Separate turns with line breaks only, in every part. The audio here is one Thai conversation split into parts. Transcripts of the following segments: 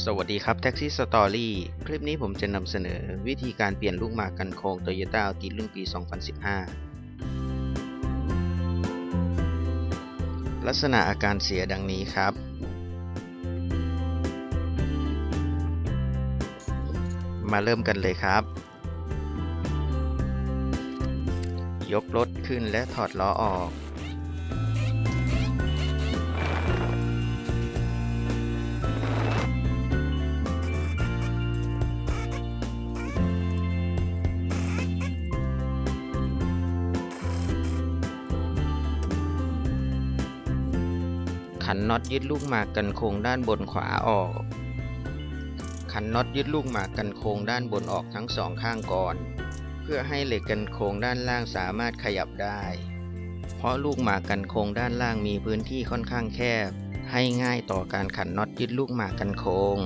สวัสดีครับ Taxi Story คลิปนี้ผมจะนำเสนอวิธีการเปลี่ยนลูกหมากกันโครง Toyota Altis รุ่นปี 2015 ลักษณะอาการเสียดังนี้ครับ มาเริ่มกันเลยครับ ยกรถขึ้นและถอดล้อออก ขันน็อตยึดลูกหมากกันโค้งด้านบนขวาออก ขันน็อตยึดลูกหมากกันโค้งด้านบนออกทั้งสองข้างก่อน เพื่อให้เหล็กกันโค้งด้านล่างสามารถขยับได้ เพราะลูกหมากกันโค้งด้านล่างมีพื้นที่ค่อนข้างแคบ ให้ง่ายต่อการขันน็อตยึดลูกหมากกันโค้ง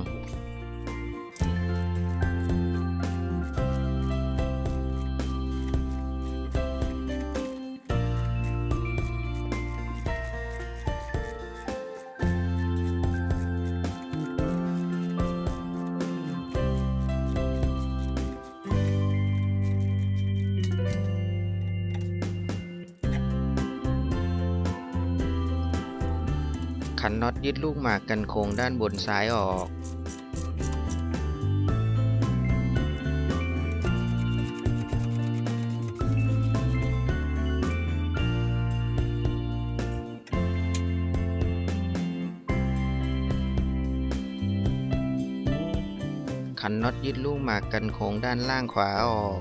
ขันน็อตยึดลูกหมากกันโค้งด้านบนซ้ายออก ขันน็อตยึดลูกหมากกันโค้งด้านล่างขวาออก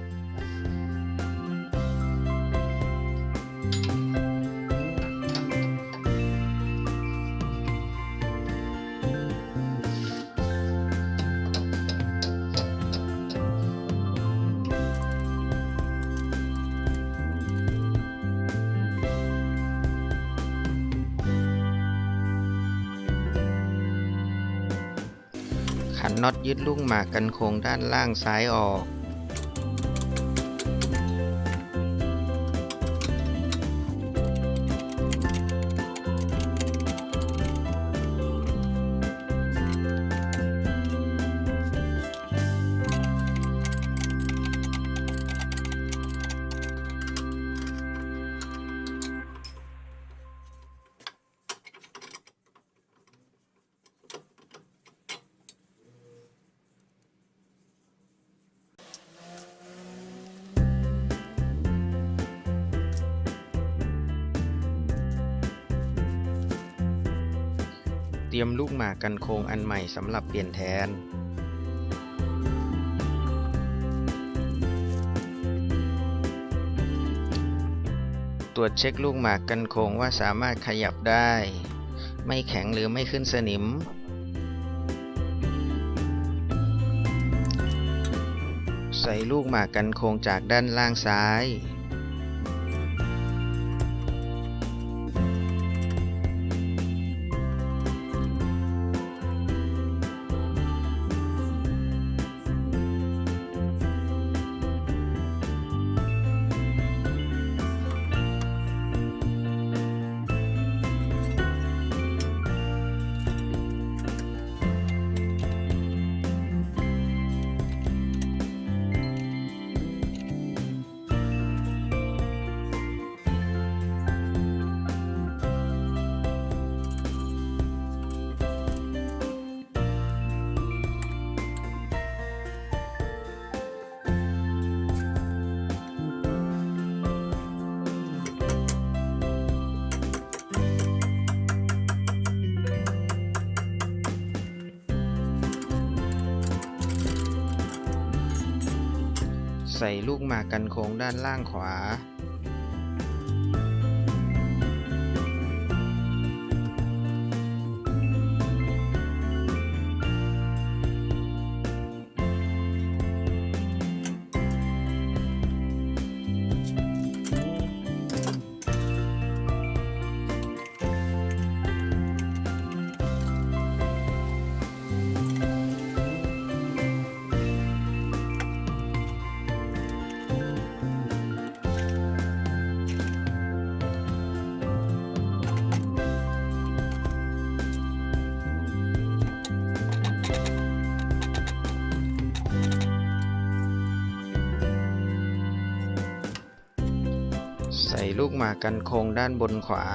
ขันน็อตยึดลูกหมากกันโค้งด้านล่างซ้ายออก รียมลูกหมากกันโค้งอันใหม่สำหรับเปลี่ยนแทนตรวจเช็คลูกหมากกันโค้งว่าสามารถขยับได้ ไม่แข็งหรือไม่ขึ้นสนิม ใส่ลูกหมากกันโค้งจากด้านล่างซ้าย ใส่ลูกหมากกันโค้งด้านล่างขวา ลูกหมากกันโค้งด้านบนขวา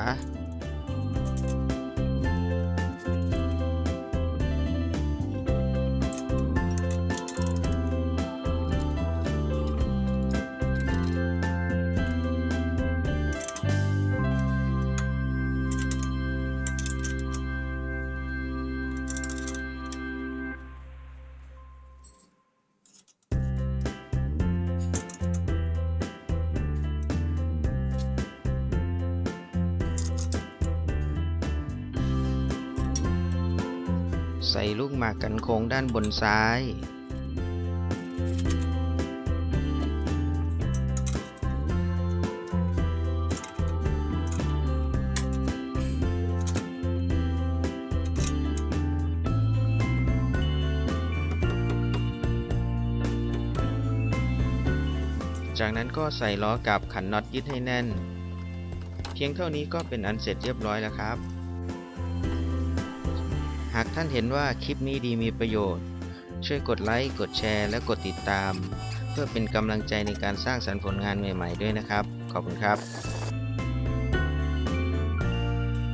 ใส่ลูกหมากกันโค้งด้านบนซ้าย จากนั้นก็ใส่ล้อกับขันน็อตยึดให้แน่น เพียงเท่านี้ก็เป็นอันเสร็จเรียบร้อยแล้วครับากท่านเห็นว่าคลิปนี้ดีมีประโยชน์ ช่วยกดไลค์ กดแชร์ และกดติดตาม เพื่อเป็นกำลังใจในการสร้างสรรค์ผลงานใหม่ ๆ ด้วยนะครับ ขอบคุณครับ